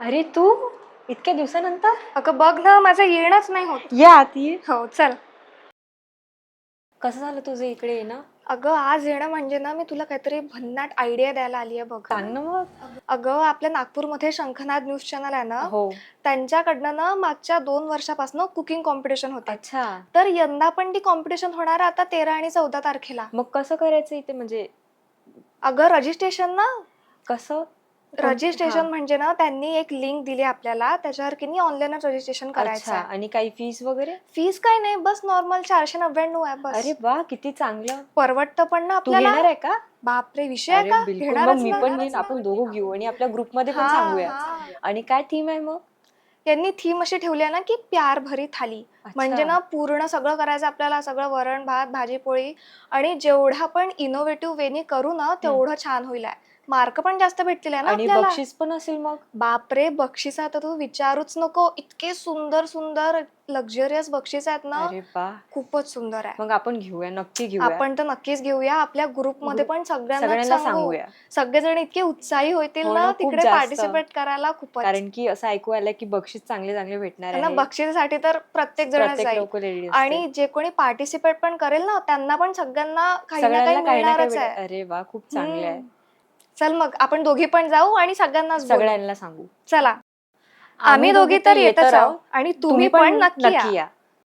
अरे तू? इतक्या दिवसानंतर? अगं बघ ना माझं येणंच नाही होत. या आत ये हो चल. कसं झालं तुझं इकडे येणं? अगं आज येणं म्हणजे ना मी तुला काहीतरी भन्नाट आयडिया द्यायला आली आहे बघ. सांग ना मग. अगं आपल्या नागपूरमध्ये शंखनाद न्यूज चॅनल आहे ना हो. त्यांच्याकडनं ना मागच्या दोन वर्षापासून कुकिंग कॉम्पिटिशन होते. अच्छा. तर यंदा पण ती कॉम्पिटिशन होणार आहे आता तेरा आणि चौदा तारखेला. मग कसं करायचं इथे? म्हणजे अगं रजिस्ट्रेशन ना? कसं? रजिस्ट्रेशन. म्हणजे ना त्यांनी एक लिंक दिली आपल्याला त्याच्यावर की ऑनलाईनच रजिस्ट्रेशन करायचं अच्छा आहे. आणि काही फीस वगैरे? फीस काय नाही बस नॉर्मल चारशे नव्याण्णव आहे बस. अरे वा किती चांगलं. परवडतं पण ना तू घेणार आपल्याला आहे का? बापरे विषय आहे अरे का? बिलकुल मग घेणारच मी ना. पण घेईन आपण दोघं घेऊ आणि आपल्या ग्रुपमध्ये पण हा, सांगूया हा. आणि काय थीम आहे मग? यांनी थीम अशी ठेवली आहे ना की प्यार भरी थाली. अच्छा. म्हणजे ना पूर्ण सगळं करायचं आपल्याला सगळं वरण भात भाजी पोळी. आणि जेवढा पण इनोव्हेटिव्ह वेनी करू ना तेवढं छान होईल मार्क पण जास्त भेटतील आहे ना आणि आपल्याला. बक्षीस पण असेल मग. बापरे बक्षीस आता तू विचारूच नको. इतके सुंदर सुंदर लक्झरियस बक्षीस आहेत ना. अरे वा खूपच सुंदर आहे. मग आपण घेऊया नक्की घेऊया. आपण तर नक्कीच घेऊया. आपल्या ग्रुपमध्ये पण सगळ्यांना सगळ्यांना सांगू. सांगूया. सगळेजण इतके उत्साही होतील हो ना ना, खूप तिकडे जास्त. पार्टिसिपेट करायला खूपच. कारण की असं ऐकू आलं की बक्षीस चांगले चांगले भेटणार त्यांना आहे. बक्षिसासाठी तर प्रत्येक जण प्रत्येक जाईल. लोक रेडी आणि जे कोणी पार्टिसिपेट पण करेल ना त्यांना पण सगळ्यांना काही ना काही सगळ्यांना काही ना काही मिळणारच आहे. अरे वा खूप चांगले आहे. हम्म. चल मग आपण दोघी पण जाऊ आणि सगळ्यांनाच बोलू. सगळ्यांना सांगू. चला. आम्ही दोघी तर येतच आहोत आणि तुम्ही पण नक्की या.